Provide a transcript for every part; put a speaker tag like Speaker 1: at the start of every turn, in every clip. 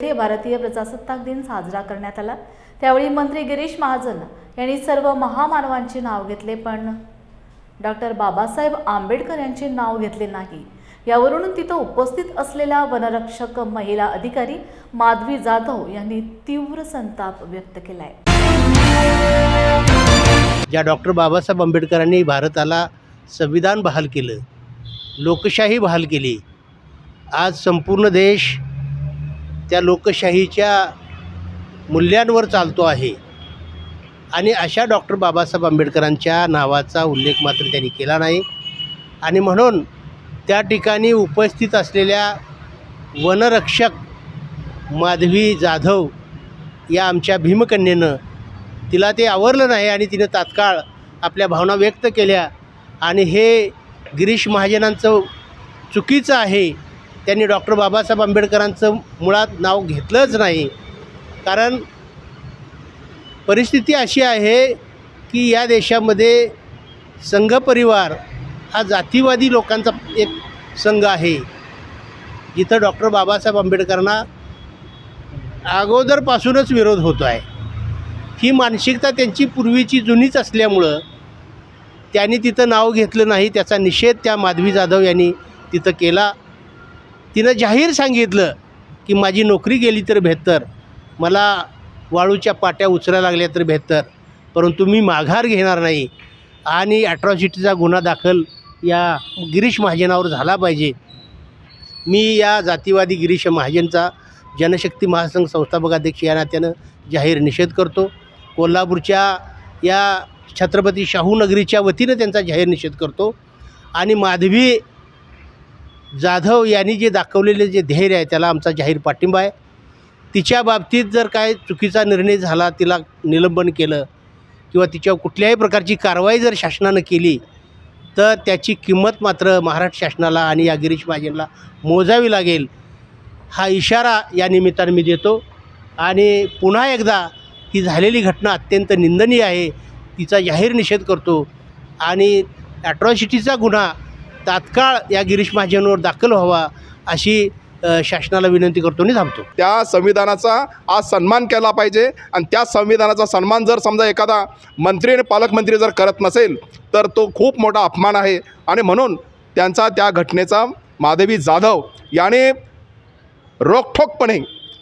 Speaker 1: येथे भारतीय प्रजासत्ताक दिन साजरा करण्यात आला. त्यावेळी मंत्री गिरीश महाजन यांनी सर्व महामानवांचे नाव घेतले पण डॉक्टर बाबासाहेब आंबेडकर यांचे नाव घेतले नाही. यावरून तिथं उपस्थित असलेल्या वनरक्षक महिला अधिकारी माधवी जाधव यांनी तीव्र संताप व्यक्त केलाय.
Speaker 2: ज्या डॉक्टर बाबासाहेब आंबेडकरांनी भारताला संविधान बहाल केलं लोकशाही बहाल केली आज संपूर्ण देश त्या लोकशाहीच्या मूल्यांवर चालतो आहे. आणि अशा डॉक्टर बाबासाहेब आंबेडकरांच्या नावाचा उल्लेख मात्र त्यांनी केला नाही. आणि म्हणून त्या ठिकाणी उपस्थित असलेल्या वनरक्षक माधवी जाधव या आमच्या भीमकन्येनं तिला ते आवरलं नाही आणि तिनं तात्काळ आपल्या भावना व्यक्त केल्या. आणि हे गिरीश महाजनांचं चुकीचं आहे. त्यांनी डॉक्टर बाबासाहेब आंबेडकरांचं मुळात नाव घेतलंच नाही. कारण परिस्थिती अशी आहे की या देशामध्ये संघ परिवार हा जातीवादी लोकांचा एक संघ आहे. जिथं डॉक्टर बाबासाहेब आंबेडकरांना अगोदरपासूनच विरोध होतो आहे. ही मानसिकता त्यांची पूर्वीची जुनीच असल्यामुळं त्यांनी तिथं नाव घेतलं नाही त्याचा निषेध त्या माधवी जाधव यांनी तिथं केला. तिनं जाहीर सांगितलं की माझी नोकरी गेली तर बेहत्तर मला वाळूच्या पाट्या उचलायला लागल्या तर बेहत्तर परंतु मी माघार घेणार नाही आणि ॲट्रॉसिटीचा गुन्हा दाखल या गिरीश महाजनावर झाला पाहिजे. मी या जातीवादी गिरीश महाजनचा जनशक्ती महासंघ संस्थापक अध्यक्ष या नात्यानं जाहीर निषेध करतो. कोल्हापूरच्या या छत्रपती शाहू नगरीच्या वतीनं त्यांचा जाहीर निषेध करतो. आणि माधवी जाधव यांनी जे दाखवलेले जे धैर्य आहे त्याला आमचा जाहीर पाठिंबा आहे. तिच्या बाबतीत जर काय चुकीचा निर्णय झाला तिला निलंबन केलं किंवा तिच्यावर कुठल्याही प्रकारची कारवाई जर शासनानं केली तर त्याची किंमत मात्र महाराष्ट्र शासनाला आणि या गिरीश महाजनला मोजावी लागेल हा इशारा या निमित्तानं मी देतो. आणि पुन्हा एकदा ही झालेली घटना अत्यंत निंदनीय आहे. तिचा जाहीर निषेध करतो. आणि ॲट्रॉसिटीचा गुन्हा तात्काळ या गिरीश महाजनवर दाखल व्हावा अशी शासनाला विनंती करतो आणि थांबतो.
Speaker 3: त्या संविधानाचा आज सन्मान केला पाहिजे आणि त्या संविधानाचा सन्मान जर समजा एखादा मंत्री आणि पालकमंत्री जर करत नसेल तर तो खूप मोठा अपमान आहे. आणि म्हणून त्यांचा त्या घटनेचा माधवी जाधव याने रोखठोकपणे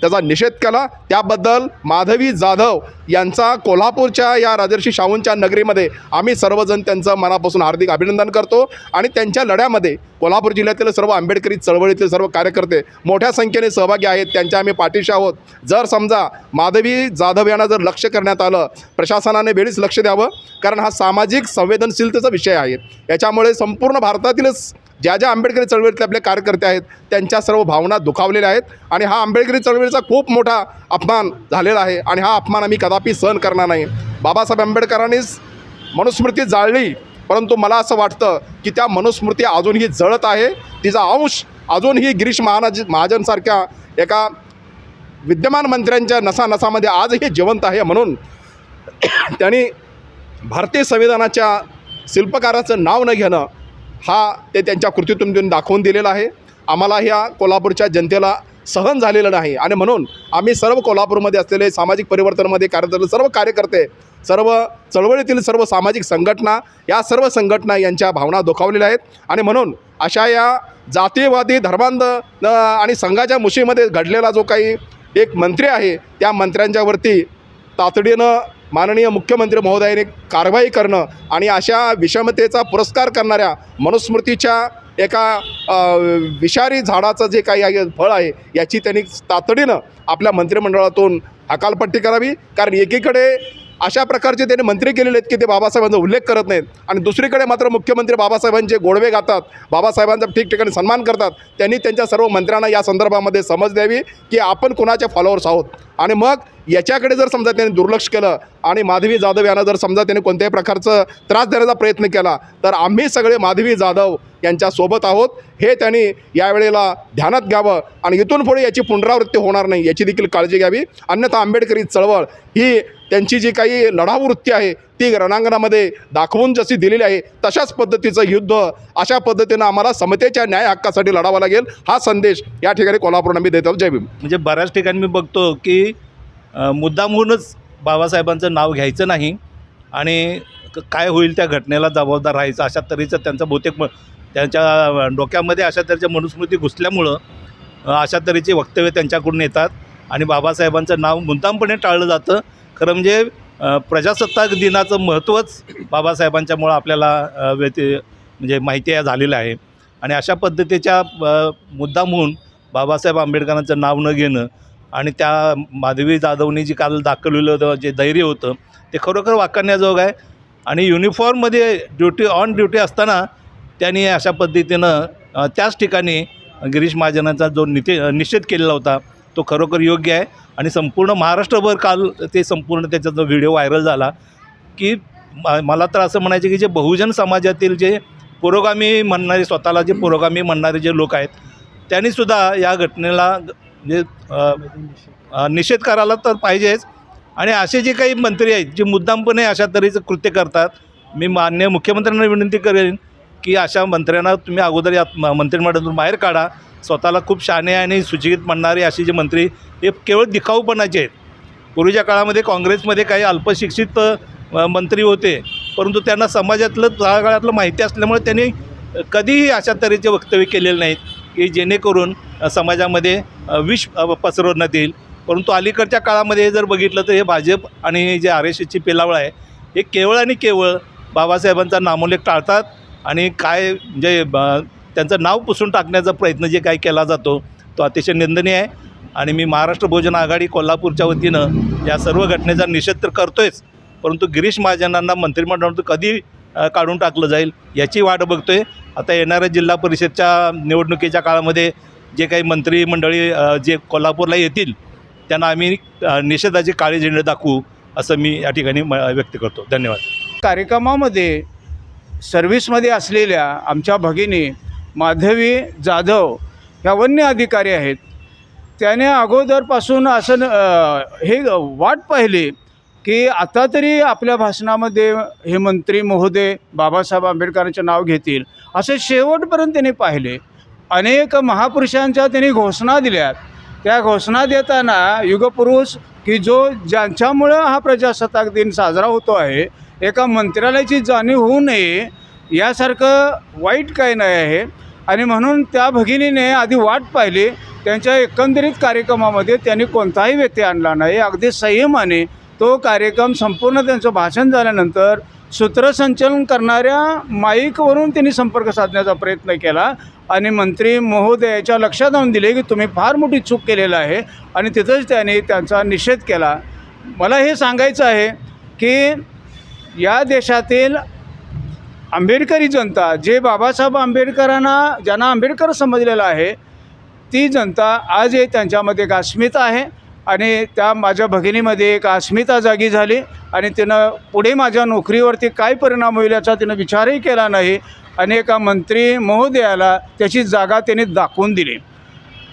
Speaker 3: त्याचा निषेध केला. त्याबद्दल माधवी जाधव यांचा कोल्हापूरच्या या राजर्षी शाहूंच्या नगरीमध्ये आम्ही सर्वजण त्यांचं मनापासून हार्दिक अभिनंदन करतो. आणि त्यांच्या लढ्यामध्ये कोल्हापूर जिल्ह्यातील सर्व आंबेडकरी चळवळीतील सर्व कार्यकर्ते मोठ्या संख्येने सहभागी आहेत. त्यांच्या आम्ही पाठीशी आहोत. जर समजा माधवी जाधव यांना जर लक्ष करण्यात आलं प्रशासनाने वेळीच लक्ष द्यावं कारण हा सामाजिक संवेदनशीलतेचा विषय आहे. याच्यामुळे संपूर्ण भारतातीलच ज्या ज्या आंबेडकरी चळवळीतले आपले कार्यकर्ते आहेत त्यांच्या सर्व भावना दुखावलेल्या आहेत आणि हा आंबेडकरी चळवळीचा खूप मोठा अपमान झालेला आहे आणि हा अपमान आम्ही कदापि सहन करणार नाही. बाबासाहेब आंबेडकरांनीच मनुस्मृती जाळली परंतु मला असं वाटतं की त्या मनुस्मृती अजूनही जळत आहे. तिचा अंश अजूनही गिरीश महाराज महाजनसारख्या एका विद्यमान मंत्र्यांच्या नसानसामध्ये आजही जिवंत आहे म्हणून त्यांनी भारतीय संविधानाच्या शिल्पकाराचं नाव न घेणं हा ते त्यांच्या कृतीतून दाखवून दिलेला आहे. आम्हाला ह्या कोल्हापूरच्या जनतेला सहन झालेलं नाही. आणि म्हणून आम्ही सर्व कोल्हापूरमध्ये असलेले सामाजिक परिवर्तनामध्ये कार्यरत सर्व कार्यकर्ते सर्व चळवळीतील सर्व सामाजिक संघटना या सर्व संघटना यांच्या भावना दुखावलेल्या आहेत. आणि म्हणून अशा या जातीयवादी धर्मांध आणि संघाच्या मुशीमध्ये घडलेला जो काही एक मंत्री आहे त्या मंत्र्यांच्यावरती तातडीनं माननीय मुख्यमंत्री महोदयाने कारवाई करणं आणि अशा विषमतेचा पुरस्कार करणाऱ्या मनुस्मृतीच्या एका विषारी झाडाचं जे काही आहे फळ आहे याची त्यांनी तातडीनं आपल्या मंत्रिमंडळातून हकालपट्टी करावी. कारण एकीकडे अशा प्रकारचे त्यांनी मंत्री केलेले आहेत की ते बाबासाहेबांचा उल्लेख करत नाहीत. आणि दुसरीकडे मात्र मुख्यमंत्री बाबासाहेबांचे गोडवे गातात बाबासाहेबांचा ठिकठिकाणी सन्मान करतात त्यांनी त्यांच्या सर्व मंत्र्यांना या संदर्भामध्ये समज द्यावी की आपण कोणाच्या फॉलोअर्स आहोत. आणि मग याच्याकडे जर समजा त्यांनी दुर्लक्ष केलं आणि माधवी जाधव यांना जर समजा त्यांनी कोणत्याही प्रकारचं त्रास देण्याचा प्रयत्न केला तर आम्ही सगळे माधवी जाधव यांच्यासोबत आहोत. हे त्यांनी यावेळेला ध्यानात घ्यावं आणि इथून पुढे याची पुनरावृत्ती होणार नाही याची देखील काळजी घ्यावी. अन्यथा आंबेडकरी चळवळ ही त्यांची जी काही लढाऊ वृत्ती आहे ती रणांगणामध्ये दाखवून जशी दिलेली आहे तशाच पद्धतीचं युद्ध अशा पद्धतीनं आम्हाला समतेच्या न्याय हक्कासाठी लढावा लागेल. हा संदेश या ठिकाणी कोल्हापूरनं मी देतो. जय भीम.
Speaker 4: म्हणजे बऱ्याच ठिकाणी मी बघतो की मुद्दामहूनच बाबासाहेबांचं नाव घ्यायचं नाही आणि क- काय होईल त्या घटनेला जबाबदार राहायचं अशा तऱ्हेचं त्यांचं बहुतेक म त्यांच्या डोक्यामध्ये अशा तऱ्हेच्या मनुस्मृती घुसल्यामुळं अशा तऱ्हेचे वक्तव्य त्यांच्याकडून येतात आणि बाबासाहेबांचं नाव मुद्दामपणे टाळलं जातं. खरं म्हणजे प्रजासत्ताक दिनाचं महत्त्वच बाबासाहेबांच्यामुळं आपल्याला व्यती व्यति म्हणजे माहिती या झालेलं आहे. आणि अशा पद्धतीच्या मुद्दामहून बाबासाहेब आंबेडकरांचं नाव न घेणं आणि त्या माधवी जाधवनी जी काल दाखवलेलं होतं जे धैर्य होतं ते खरोखर वाकण्याजोग आहे. आणि युनिफॉर्ममध्ये ड्युटी ऑन ड्युटी असताना त्यांनी अशा पद्धतीनं त्याच ठिकाणी गिरीश महाजनांचा जो निते निषेध केलेला होता तो खरोखर योग्य आहे. आणि संपूर्ण महाराष्ट्रभर काल ते संपूर्ण त्याचा जो व्हिडिओ व्हायरल झाला की मला तर असं म्हणायचं की जे बहुजन समाजातील जे पुरोगामी म्हणणारे स्वतःला जे पुरोगामी म्हणणारे जे लोक आहेत त्यांनीसुद्धा या घटनेला म्हणजे निषेध करायला तर पाहिजेच. आणि असे जे काही मंत्री आहेत जे मुद्दामपणे अशा तऱ्हेचं कृत्य करतात. मी मान्य मुख्यमंत्र्यांना विनंती करेन की अशा मंत्र्यांना तुम्ही अगोदर या मंत्रिमंडळातून बाहेर काढा. स्वतःला खूप शाने आणि सुचित म्हणणारे असे जे मंत्री हे केवळ दिखाऊपणाचे आहेत. पूर्वीच्या काळामध्ये काँग्रेसमध्ये काही अल्पशिक्षित मंत्री होते. परंतु त्यांना समाजातलं तळागाळातलं माहिती असल्यामुळे त्यांनी कधीही अशा तऱ्हेचे वक्तव्य केलेले नाहीत की जेणेकरून समाजामध्ये विष पसरवण्यात येईल परंतु अलीकडच्या काळामध्ये जर बघितलं तर हे भाजप आणि जे आर एस एसची पेलावळ आहे हे केवळ आणि केवळ बाबासाहेबांचा नामोल्लेख टाळतात आणि काय म्हणजे, जे ब- त्यांचं नाव पुसून टाकण्याचा प्रयत्न जे काही केला जातो तो अतिशय निंदनीय आहे. आणि मी महाराष्ट्र भोजन आघाडी कोल्हापूरच्या वतीनं या सर्व घटनेचा निषेध तर करतोयच परंतु गिरीश महाजनांना मंत्रिमंडळातून कधी काढून टाकलं जाईल याची वाट बघतोय. आता येणाऱ्या जिल्हा परिषदच्या निवडणुकीच्या काळामध्ये जे काही मंत्रिमंडळी जे कोल्हापूरला येतील त्यांना आम्ही निषेधाचे निषेधाची काळी झेंडे दाखवू असं मी या ठिकाणी म व्यक्त करतो. धन्यवाद.
Speaker 5: कार्यक्रमामध्ये सर्व्हिसमध्ये असलेल्या आमच्या भगिनी माधवी जाधव ह्या वन्य अधिकारी आहेत. त्याने अगोदरपासून असं न- हे वाट पाहिली की आता तरी आपल्या भाषणामध्ये हे मंत्री महोदय बाबासाहेब आंबेडकरांचे नाव घेतील असे शेवटपर्यंत त्यांनी पाहिले. अनेक महापुरुषांच्या त्यांनी घोषणा दिल्यात त्या घोषणा देताना युगपुरुष की जो ज्यांच्यामुळं हा प्रजासत्ताक दिन साजरा होतो आहे एका मंत्रालयाची जाणीव होऊ नये यासारखं वाईट काही नाही आहे. आणि म्हणून त्या भगिनीने आधी वाट पाहिली त्यांच्या एकंदरीत कार्यक्रमामध्ये त्यांनी कोणताही व्यत्यय आणला नाही. अगदी संयमाने तो कार्यक्रम संपूर्ण त्यांचं भाषण झाल्यानंतर सूत्रसंचलन करणाऱ्या माईकवरून त्यांनी संपर्क साधण्याचा प्रयत्न केला आणि मंत्री महोदयाच्या लक्षात आणून दिले की तुम्ही फार मोठी चूक केलेलं आहे आणि तिथंच त्यांनी त्यांचा निषेध केला. मला हे सांगायचं आहे की या देशातील आंबेडकरी जनता जे बाबासाहेब आंबेडकरांना ज्यांना आंबेडकर समजलेलं आहे ती जनता आज हे त्यांच्यामध्ये गास्मित आहे. आणि त्या माझ्या भगिनीमध्ये एक अस्मिता जागी झाली आणि तिनं पुढे माझ्या नोकरीवरती काय परिणाम होईल याचा तिनं विचारही केला नाही. आणि एका मंत्री महोदयाला त्याची जागा त्यांनी दाखवून दिली.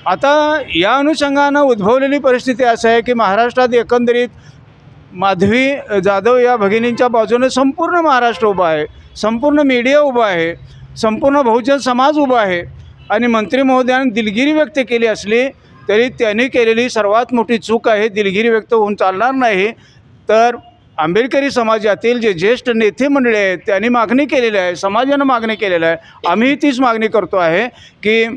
Speaker 5: आता या अनुषंगानं उद्भवलेली परिस्थिती असं आहे की महाराष्ट्रात एकंदरीत माधवी जाधव या भगिनींच्या बाजूने संपूर्ण महाराष्ट्र उभा आहे संपूर्ण मीडिया उभा आहे संपूर्ण बहुजन समाज उभा आहे. आणि मंत्री महोदयाने दिलगिरी व्यक्त केली असली तरी त्यांनी केलेली सर्वात मोठी चूक आहे दिलगिरी व्यक्त होऊन चालणार नाही. तर आंबेडकरी समाजातील जे ज्येष्ठ नेते मंडळी आहेत त्यांनी मागणी केलेली आहे समाजानं मागणी केलेली आहे. आम्ही तीच मागणी करतो आहे की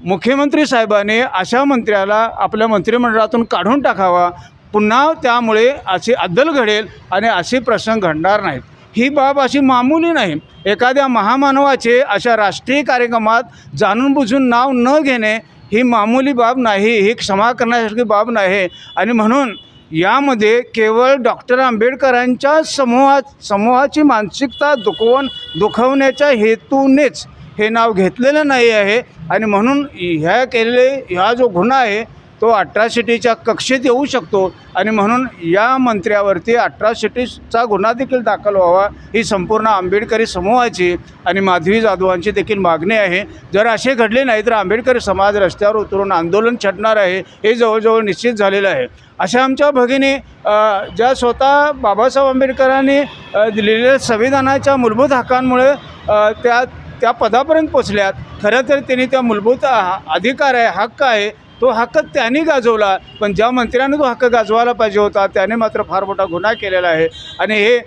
Speaker 5: मुख्यमंत्री साहेबांनी अशा मंत्र्याला आपल्या मंत्रिमंडळातून काढून टाकावा. पुन्हा त्यामुळे असे अद्दल घडेल आणि असे प्रसंग घडणार नाहीत. ही बाब अशी मामूली नाही. एखाद्या महामानवाचे अशा राष्ट्रीय कार्यक्रमात जाणून बुजून नाव न घेणे ही मामूली बाब नाही ही क्षमा करण्यासारखी बाब नाही. आणि म्हणून यामध्ये केवळ डॉक्टर आंबेडकरांच्या समूहा समूहाची मानसिकता दुखवून दुखवण्याच्या हेतूनेच हे नाव घेतलेलं नाही आहे. आणि म्हणून ह्या केलेले ह्या जो गुन्हा आहे तो अट्रॅसिटीच्या कक्षेत येऊ शकतो आणि म्हणून या मंत्र्यावरती अट्रॅसिटीचा गुन्हा देखील दाखल व्हावा ही संपूर्ण आंबेडकरी समूहाची आणि माधवी जाधवांची देखील मागणी आहे. जर असे घडले नाही तर आंबेडकरी समाज रस्त्यावर उतरून आंदोलन छडणार आहे हे जवळजवळ निश्चित झालेलं आहे. अशा आमच्या भगिनी ज्या स्वतः बाबासाहेब आंबेडकरांनी दिलेल्या संविधानाच्या मूलभूत हक्कांमुळे त्या त्या पदापर्यंत पोचल्यात खरं तर त्यांनी त्या मूलभूत हा- अधिकार आहे हक्क आहे तो हक्क त्यांनी गाजवला पण ज्या मंत्र्याने तो हक्क गाजवायला पाहिजे होता त्याने मात्र फार मोठा गुन्हा केलेला आहे. आणि हे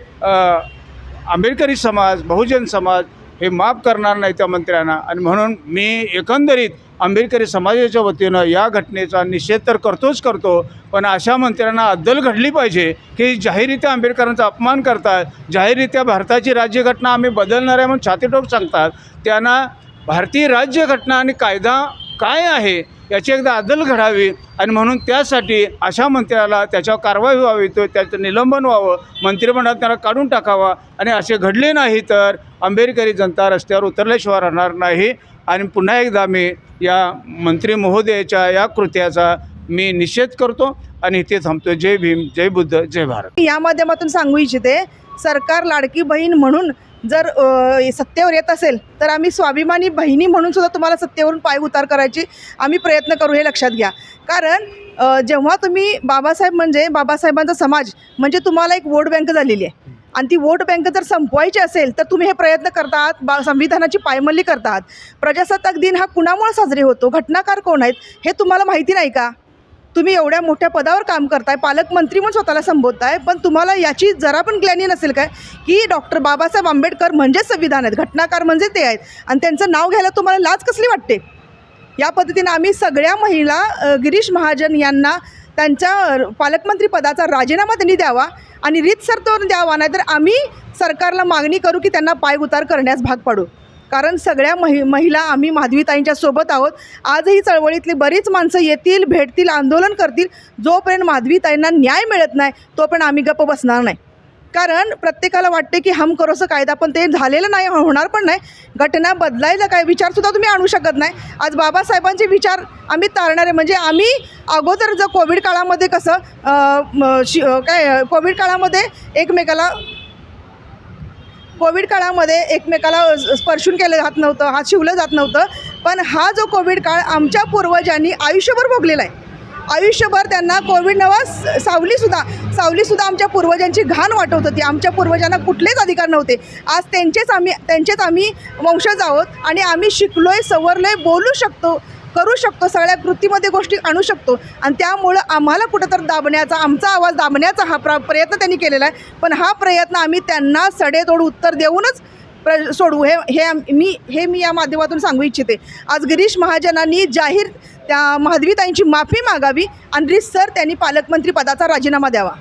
Speaker 5: आंबेडकरी समाज बहुजन समाज हे माफ करणार नाही त्या मंत्र्यांना. आणि म्हणून मी एकंदरीत आंबेडकरी समाजाच्या वतीनं या घटनेचा निषेध तर करतोच करतो पण अशा मंत्र्यांना अद्दल घडली पाहिजे की जाहीररित्या आंबेडकरांचा अपमान करतात जाहीररित्या भारताची राज्यघटना आम्ही बदलणार आहे म्हणून छातीटोक सांगतात. त्यांना भारतीय राज्यघटना आणि कायदा काय आहे? याची एकदा अदल घडावी आणि म्हणून त्यासाठी अशा मंत्र्याला त्याच्यावर कारवाई व्हावी तो त्याचं निलंबन व्हावं मंत्रिमंडळात त्याला काढून टाकावा आणि असे घडले नाही तर आंबेडकरी जनता रस्त्यावर उतरल्याशिवाय राहणार नाही. आणि पुन्हा एकदा मी या मंत्री महोदयाच्या या कृत्याचा मी निषेध करतो आणि इथे थांबतो. जय भीम जय बुद्ध जय भारत.
Speaker 6: या माध्यमातून सांगू इच्छिते सरकार लाडकी बहीण म्हणून जर सत्तेवर येत असेल तर आम्ही स्वाभिमानी बहिणी म्हणून सुद्धा तुम्हाला सत्तेवरून पाय उतार करायची आम्ही प्रयत्न करू हे लक्षात घ्या. कारण जेव्हा तुम्ही बाबासाहेब म्हणजे बाबासाहेबांचा समाज म्हणजे तुम्हाला एक वोट बँक झालेली आहे. आणि ती वोट बँक जर संपवायची असेल तर तुम्ही हे प्रयत्न करतात बा संविधानाची पायमल्ली करतात. प्रजासत्ताक दिन हा कुणामुळे साजरे होतो? घटनाकार कोण आहेत? हे तुम्हाला माहिती नाही का? तुम्ही एवढ्या मोठ्या पदावर काम करताय पालकमंत्री म्हणून स्वतःला संबोधताय पण तुम्हाला याची जरा पण ग्लॅनी नसेल काय? की डॉक्टर बाबासाहेब आंबेडकर म्हणजेच संविधान आहेत घटनाकार म्हणजे ते आहेत आणि त्यांचं नाव घ्यायला तुम्हाला लाज कसली वाटते? या पद्धतीनं आम्ही सगळ्या महिला गिरीश महाजन यांना त्यांच्या पालकमंत्रीपदाचा पालकमंत्री पदाचा राजीनामा त्यांनी द्यावा आणि रीतसर तो द्यावा नाहीतर आम्ही सरकारला मागणी करू की त्यांना पायउतार करण्यास भाग पाडू. कारण सगळ्या महि महिला आम्ही माधवीताईंच्या सोबत आहोत. आजही चळवळीतली बरीच माणसं येतील भेटतील आंदोलन करतील. जोपर्यंत माधवीताईंना न्याय मिळत नाही तोपर्यंत आम्ही गप्प बसणार नाही. कारण प्रत्येकाला वाटते की हम करोसं कायदा पण ते झालेलं नाही होणार पण नाही. घटना बदलायला काय विचारसुद्धा तुम्ही आणू शकत नाही. आज बाबासाहेबांचे विचार आम्ही तारणारे म्हणजे आम्ही अगोदर जर कोविड काळामध्ये कसं शि काय कोविड काळामध्ये एकमेकाला कोविड काळामध्ये एकमेकाला स्पर्शून केलं जात नव्हतं हात शिवलं जात नव्हतं. पण हा जो कोविड काळ आमच्या पूर्वजांनी आयुष्यभर भोगलेला आहे. आयुष्यभर त्यांना कोविड नवा सावलीसुद्धा सावलीसुद्धा आमच्या पूर्वजांची घाण वाटत होती. आमच्या पूर्वजांना कुठलेच अधिकार नव्हते. आज त्यांचेच आम्ही त्यांचेच आम्ही वंशज आहोत आणि आम्ही शिकलोय सवरलोय बोलू शकतो. करू शकतो सगळ्या कृतीमध्ये गोष्टी आणू शकतो. आणि त्यामुळं आम्हाला कुठंतर दाबण्याचा आमचा आवाज दाबण्याचा हा प्र प्रयत्न त्यांनी केलेला आहे. पण हा प्रयत्न आम्ही त्यांना सडेतोड उत्तर देऊनच प्र सोडवू. हे हे मी हे मी या माध्यमातून सांगू इच्छिते. आज गिरीश महाजनांनी जाहीर त्या माधवीताईंची माफी मागावी. आणि सर त्यांनी पालकमंत्री पदाचा राजीनामा द्यावा.